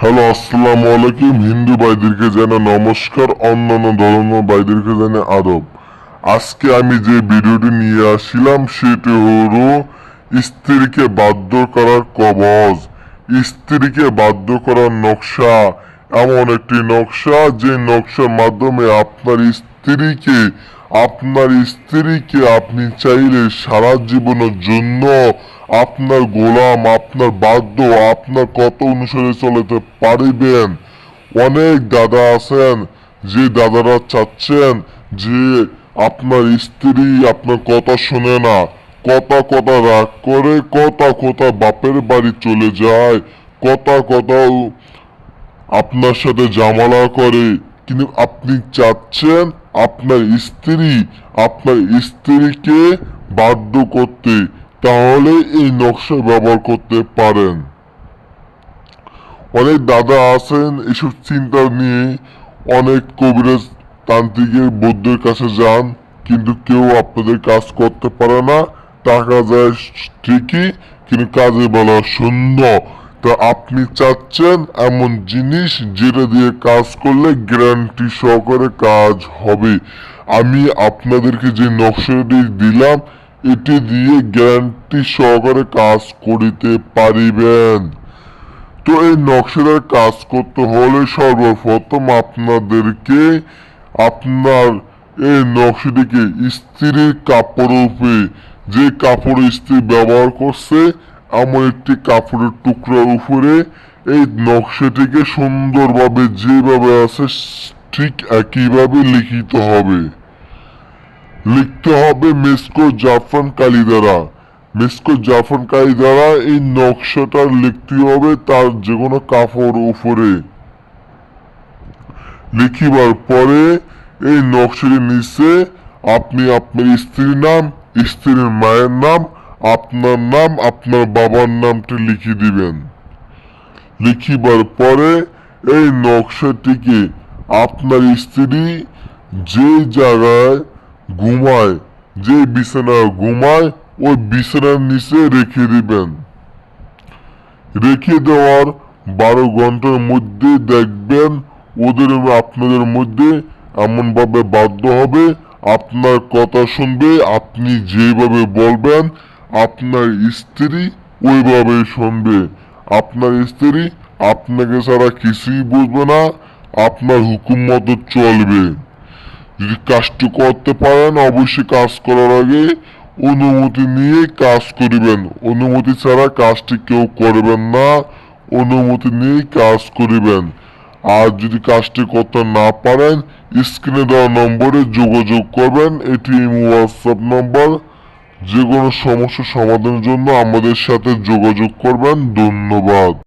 Hello, আসসালামু আলাইকুম। হিন্দু ভাইদেরকে জানা নমস্কার, অন্যান্য ধর্ম ভাইদেরকে জানা আদব। আজকে আমি যে ভিডিওটি নিয়ে আসছিলাম সেটি হলো স্ত্রীকে বাধ্য করার কবজ। স্ত্রীকে বাধ্য করার নকশা। এমন একটি নকশা, যে নকশার মাধ্যমে আপনার স্ত্রীকে আপনার স্ত্রীকে আপনি চাইলে সারা জীবনের জন্য আপনার গোলাম, আপনার বাধ্য, আপনার কত অনুসারে চলতে পারিবেন। অনেক দাদা আছেন, যে দাদারা চাচ্ছেন যে আপনার স্ত্রী আপনার কথা শোনে না, কথা কথা রাগ করে, কথা কথা বাপের বাড়ি চলে যায়, কথা কথা আপনার সাথে জামালা করে। কিন্তু আপনি চাচ্ছেন আপনার স্ত্রী আপনার স্ত্রীকে বাধ্য করতে তাহলে এই নকশা ব্যবহার করতে পারেন। অনেক দাদা আছেন, এসব চিন্তা নিয়ে অনেক কবিরাজ তান্ত্রিকের বৌদ্ধের কাছে যান, কিন্তু কেউ আপনাদের কাজ করতে পারে না। টাকা যায় ঠিকই, কিন্তু কাজে বলা শূন্য। তো আপনি চাচ্ছেন এমন জিনিস যেটা দিয়ে কাজ করলে গ্যারান্টি সহকারে কাজ হবে। আমি আপনাদেরকে যে নকশাটি দিলাম, এটি দিয়ে গ্যারান্টি সহকারে কাজ করিতে পারিবেন। তো এই নকশাটার কাজ করতে হলে সর্বপ্রথম আপনাদেরকে আপনার এই নকশাটিকে স্ত্রীর কাপড়ের উপরে যে কাপড় স্ত্রী ব্যবহার করছে এমন একটি কাপড়ের টুকরার উপরে এই নকশাটিকে সুন্দরভাবে যেভাবে আছে, ঠিক একইভাবে লিখিত হবে। লিখতে হবে মেসকো জাফরান কালি দ্বারা মেসকো জাফরান কালি দ্বারা এই নকশাটা লিখতে হবে তার যে কোনো কাপড় উপরে। লিখিবার পরে এই নকশাটির নিচে আপনি আপনার স্ত্রীর নাম, স্ত্রীর মায়ের নাম আপনার নাম, আপনার বাবার নামটি লিখে দিবেন। লিখিবার পরে এই নকশাটিকে আপনার স্ত্রী যে জায়গায় ঘুমায়, যে বিছানায় ঘুমায়, ওই বিছানার নিচে রেখে দিবেন। রেখে দেওয়ার বারো ঘণ্টার মধ্যে দেখবেন ওদের আপনাদের মধ্যে এমনভাবে বাধ্য হবে। আপনার কথা শুনবে, আপনি যেভাবে বলবেন আপনার স্ত্রী ওইভাবে শুনবে। আপনার স্ত্রী আপনাকে ছাড়া কিছুই বুঝবে না, আপনার হুকুম মতো চলবে। যদি কাজটি করতে পারেন, অবশ্যই কাজ করার আগে অনুমতি নিয়ে কাজ করিবেন। অনুমতি ছাড়া কাজটি কেউ করবেন না, অনুমতি নিয়ে কাজ করিবেন। আর যদি কাজটি করতে না পারেন, স্ক্রিনে দেওয়া নম্বরে যোগাযোগ করবেন। এটি হোয়াটসঅ্যাপ নম্বর যে কোনো সমস্যা সমাধানের জন্য আমাদের সাথে যোগাযোগ করবেন। ধন্যবাদ।